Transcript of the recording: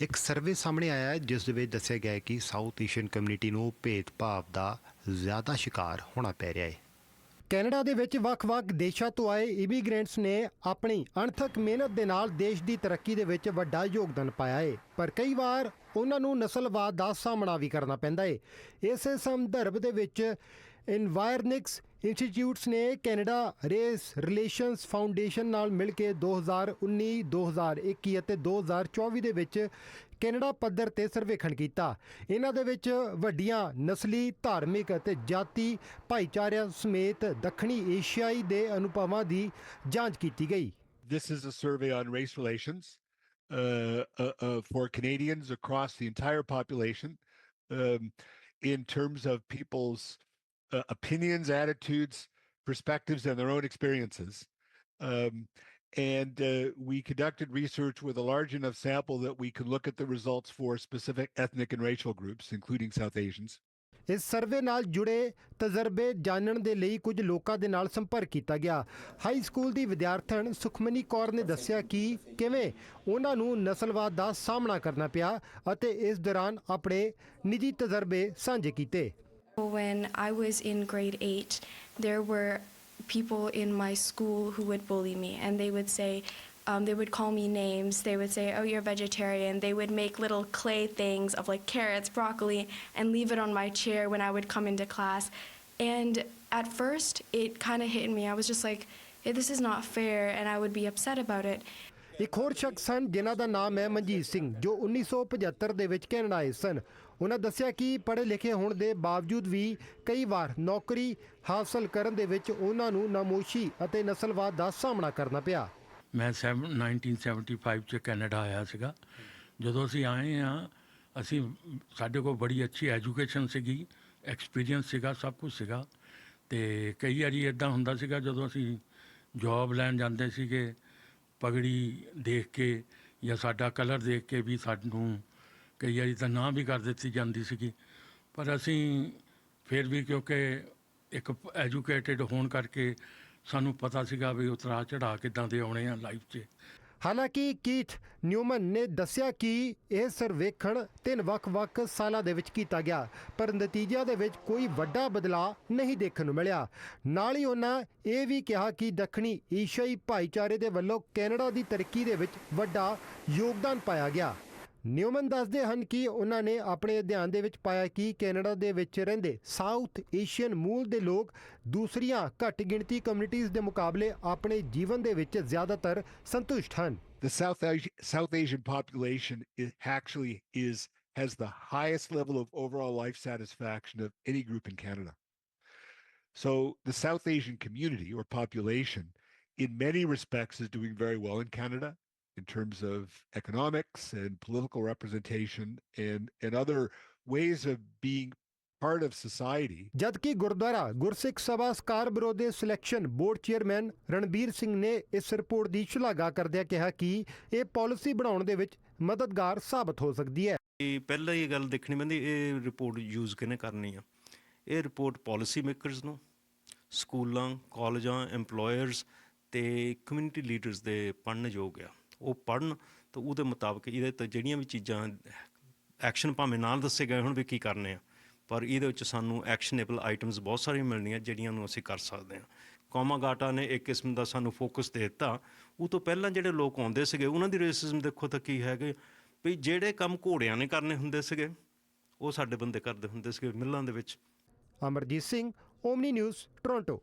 ਇੱਕ ਸਰਵੇ ਸਾਹਮਣੇ ਆਇਆ ਹੈ, ਜਿਸ ਦੇ ਵਿੱਚ ਦੱਸਿਆ ਗਿਆ ਹੈ ਕਿ ਸਾਊਥ ਏਸ਼ੀਅਨ ਕਮਿਊਨਿਟੀ ਨੂੰ ਭੇਦਭਾਵ ਦਾ ਜ਼ਿਆਦਾ ਸ਼ਿਕਾਰ ਹੋਣਾ ਪੈ ਰਿਹਾ ਹੈ। ਕੈਨੇਡਾ ਦੇ ਵਿੱਚ ਵੱਖ-ਵੱਖ ਦੇਸ਼ਾਂ ਤੋਂ ਆਏ ਇਮੀਗ੍ਰੈਂਟਸ ਨੇ ਆਪਣੀ ਅਣਥਕ ਮਿਹਨਤ ਦੇ ਨਾਲ ਦੇਸ਼ ਦੀ ਤਰੱਕੀ ਦੇ ਵਿੱਚ ਵੱਡਾ ਯੋਗਦਾਨ ਪਾਇਆ ਹੈ। ਪਰ ਕਈ ਵਾਰ ਉਹਨਾਂ ਨੂੰ ਨਸਲਵਾਦ ਦਾ ਸਾਹਮਣਾ ਵੀ ਕਰਨਾ ਪੈਂਦਾ ਹੈ। ਇਸੇ ਸੰਦਰਭ ਦੇ ਵਿੱਚ ਇਨਵਾਇਰਨਿਕਸ ਇੰਸਟੀਚਿਊਟਸ ਨੇ ਕੈਨੇਡਾ ਰੇਸ ਰਿਲੇਸ਼ਨਸ ਫਾਊਂਡੇਸ਼ਨ ਨਾਲ ਮਿਲ ਕੇ 2019 2021 ਅਤੇ 2024 ਦੇ ਵਿੱਚ ਕੈਨੇਡਾ ਪੱਧਰ ਤੇ ਸਰਵੇਖਣ ਕੀਤਾ। ਇਹਨਾਂ ਦੇ ਵਿੱਚ ਵੱਡੀਆਂ ਨਸਲੀ ਧਾਰਮਿਕ ਅਤੇ ਜਾਤੀ ਭਾਈਚਾਰਿਆਂ ਸਮੇਤ ਦੱਖਣੀ ਏਸ਼ੀਆਈ ਦੇ ਅਨੁਭਵਾਂ ਦੀ ਜਾਂਚ ਕੀਤੀ ਗਈ। This is a survey on race relations uh, uh, uh, for Canadians across the entire population um, in terms of people's uh, opinions, attitudes, perspectives, and their own experiences. Um, and uh, we conducted research with a large enough sample that we could look at the results for specific ethnic and racial groups, including South Asians. ਇਸ survey ਨਾਲ ਜੁੜੇ ਤਜਰਬੇ ਜਾਣਨ ਦੇ ਲਈ ਕੁਝ ਲੋਕਾਂ ਦੇ ਨਾਲ ਸੰਪਰਕ ਕੀਤਾ ਗਿਆ ਹਾਈ ਸਕੂਲ ਦੀ ਵਿਦਿਆਰਥਣ ਸੁਖਮਨੀ ਕੌਰ ਨੇ ਦੱਸਿਆ ਕਿ ਕਿਵੇਂ ਉਹਨਾਂ ਨੂੰ ਨਸਲਵਾਦ ਦਾ ਸਾਹਮਣਾ ਕਰਨਾ ਪਿਆ ਅਤੇ ਇਸ ਦੌਰਾਨ ਆਪਣੇ ਨਿੱਜੀ ਤਜਰਬੇ ਸਾਂਝੇ ਕੀਤੇ When I was in grade eight, there were people in my school who would bully me, and they would say, um, they would call me names. They would say, "Oh, you're vegetarian." They would make little clay things of like carrots, broccoli, and leave it on my chair when I would come into class. And at first, it kind of hit me. I was just like, hey, "This is not fair," and I would be upset about it. ਇੱਕ ਹੋਰ ਸ਼ਖਸ ਸਨ, ਜਿਨ੍ਹਾਂ ਦਾ ਨਾਮ ਹੈ ਮਨਜੀਤ ਸਿੰਘ, ਜੋ 1975 ਦੇ ਵਿੱਚ Canada ਆਏ ਸਨ। ਉਹਨਾਂ ਦੱਸਿਆ ਕਿ ਪੜ੍ਹੇ ਲਿਖੇ ਹੋਣ ਦੇ ਬਾਵਜੂਦ ਵੀ ਕਈ ਵਾਰ ਨੌਕਰੀ ਹਾਸਲ ਕਰਨ ਦੇ ਵਿੱਚ ਉਹਨਾਂ ਨੂੰ ਨਾਮੋਸ਼ੀ ਅਤੇ ਨਸਲਵਾਦ ਦਾ ਸਾਹਮਣਾ ਕਰਨਾ ਪਿਆ। ਮੈਂ ਸੈਵ- 1975 ਚ ਕੈਨੇਡਾ ਆਇਆ ਸੀਗਾ। ਜਦੋਂ ਅਸੀਂ ਆਏ ਆ ਅਸੀਂ ਸਾਡੇ ਕੋਲ ਬੜੀ ਅੱਛੀ ਐਜੂਕੇਸ਼ਨ ਸੀਗੀ, ਐਕਸਪੀਰੀਅੰਸ ਸੀਗਾ, ਸਭ ਕੁਝ ਸੀਗਾ। ਤੇ ਕਈ ਵਾਰੀ ਇਦਾਂ ਹੁੰਦਾ ਸੀਗਾ, ਜਦੋਂ ਅਸੀਂ ਜੌਬ ਲੈਣ ਜਾਂਦੇ ਸੀਗੇ ਪਗੜੀ ਦੇਖ ਕੇ ਜਾਂ ਸਾਡਾ ਕਲਰ ਦੇਖ ਕੇ ਵੀ ਸਾਨੂੰ ਕਈ ਵਾਰੀ ਤਾਂ ਨਾ ਵੀ ਕਰ ਦਿੱਤੀ ਜਾਂਦੀ ਸੀਗੀ। ਪਰ ਅਸੀਂ ਫਿਰ ਵੀ ਕਿਉਂਕਿ ਇੱਕ ਐਜੂਕੇਟਿਡ ਹੋਣ ਕਰਕੇ ਸਾਨੂੰ ਪਤਾ ਸੀਗਾ ਵੀ ਉਤਰਾ ਚੜਾ ਕਿਦਾਂ ਦੇ ਆਉਣੇ ਆ ਲਾਈਫ 'ਚ। ਹਾਲਾਂਕਿ ਕੀਥ ਨਿਊਮਨ ਨੇ ਦੱਸਿਆ ਕਿ ਇਹ ਸਰਵੇਖਣ ਤਿੰਨ ਵੱਖ-ਵੱਖ ਸਾਲਾਂ ਦੇ ਵਿੱਚ ਕੀਤਾ ਗਿਆ, ਪਰ ਨਤੀਜਿਆਂ ਦੇ ਵਿੱਚ ਕੋਈ ਵੱਡਾ ਬਦਲਾਅ ਨਹੀਂ ਦੇਖਣ ਨੂੰ ਮਿਲਿਆ। ਨਾਲ ਹੀ ਉਹਨਾਂ ਇਹ ਵੀ ਕਿਹਾ ਕਿ ਦੱਖਣੀ ਏਸ਼ੀਆਈ ਭਾਈਚਾਰੇ ਦੇ ਵੱਲੋਂ ਕੈਨੇਡਾ ਦੀ ਤਰੱਕੀ ਦੇ ਵਿੱਚ ਵੱਡਾ ਯੋਗਦਾਨ ਪਾਇਆ ਗਿਆ। ਨਿਊਮਨ ਦੱਸਦੇ ਹਨ ਕਿ ਉਹਨਾਂ ਨੇ ਆਪਣੇ ਅਧਿਐਨ ਦੇ ਵਿੱਚ ਪਾਇਆ ਕਿ ਕੈਨੇਡਾ ਦੇ ਵਿੱਚ ਰਹਿੰਦੇ ਸਾਊਥ ਏਸ਼ੀਅਨ ਮੂਲ ਦੇ ਲੋਕ ਦੂਸਰੀਆਂ ਘੱਟ ਗਿਣਤੀ ਕਮਿਊਨਿਟੀਜ਼ ਦੇ ਮੁਕਾਬਲੇ ਆਪਣੇ ਜੀਵਨ ਦੇ ਵਿੱਚ ਜ਼ਿਆਦਾਤਰ ਸੰਤੁਸ਼ਟ ਹਨ The South Asi- South Asian population is actually is has the highest level of overall life satisfaction of any group in Canada. So the South Asian community or population, in many respects, is doing very well in Canada in terms of economics and political representation and and other ways of being part of society. ਜਦਕਿ ਗੁਰਦੁਆਰਾ ਗੁਰਸਿੱਖ Sabha Scarborough ਦੇ selection board chairman Ranbir Singh ਨੇ ਇਸ report ਦੀ ਸ਼ਲਾਘਾ ਕਰਦਿਆਂ ਕਿਹਾ ਕਿ ਇਹ ਪਾਲਿਸੀ ਬਣਾਉਣ ਦੇ ਵਿੱਚ ਮਦਦਗਾਰ ਸਾਬਤ ਹੋ ਸਕਦੀ ਹੈ ਇਹ ਪਹਿਲਾਂ ਹੀ ਇਹ ਗੱਲ ਦੇਖਣੀ ਪੈਂਦੀ ਇਹ ਰਿਪੋਰਟ ਯੂਜ਼ ਕਿਹਨੇ ਕਰਨੀ ਆ ਇਹ ਰਿਪੋਰਟ ਪਾਲਿਸੀ ਮੇਕਰਸ ਨੂੰ ਸਕੂਲਾਂ ਕਾਲਜਾਂ EMPLOYERS ਤੇ ਕਮਿਊਨਿਟੀ ਲੀਡਰਸ ਦੇ ਪੜ੍ਹਨ ਯੋਗ ਆ ਉਹ ਪੜ੍ਹਨ ਤਾਂ ਉਹਦੇ ਮੁਤਾਬਕ ਇਹਦੇ ਤੇ ਜਿਹੜੀਆਂ ਵੀ ਚੀਜ਼ਾਂ ਐਕਸ਼ਨ ਭਾਵੇਂ ਨਾਲ ਦੱਸੇ ਗਏ ਹੁਣ ਵੀ ਕੀ ਕਰਨੇ ਆ, ਪਰ ਇਹਦੇ ਵਿੱਚ ਸਾਨੂੰ ਐਕਸ਼ਨੇਬਲ ਆਈਟਮਸ ਬਹੁਤ ਸਾਰੀਆਂ ਮਿਲਣੀਆਂ ਜਿਹੜੀਆਂ ਨੂੰ ਅਸੀਂ ਕਰ ਸਕਦੇ ਹਾਂ। ਕੌਮਾਗਾਟਾ ਨੇ ਇੱਕ ਕਿਸਮ ਦਾ ਸਾਨੂੰ ਫੋਕਸ ਦੇ ਦਿੱਤਾ। ਉਹ ਤੋਂ ਪਹਿਲਾਂ ਜਿਹੜੇ ਲੋਕ ਆਉਂਦੇ ਸੀਗੇ, ਉਹਨਾਂ ਦੀ ਰੇਸਿਜ਼ਮ ਦੇਖੋ ਤਾਂ ਕੀ ਹੈਗੇ ਵੀ ਜਿਹੜੇ ਕੰਮ ਘੋੜਿਆਂ ਨੇ ਕਰਨੇ ਹੁੰਦੇ ਸੀਗੇ, ਉਹ ਸਾਡੇ ਬੰਦੇ ਕਰਦੇ ਹੁੰਦੇ ਸੀਗੇ ਮਿੱਲਾਂ ਦੇ ਵਿੱਚ। Amarjit Singh, Omni news, Toronto.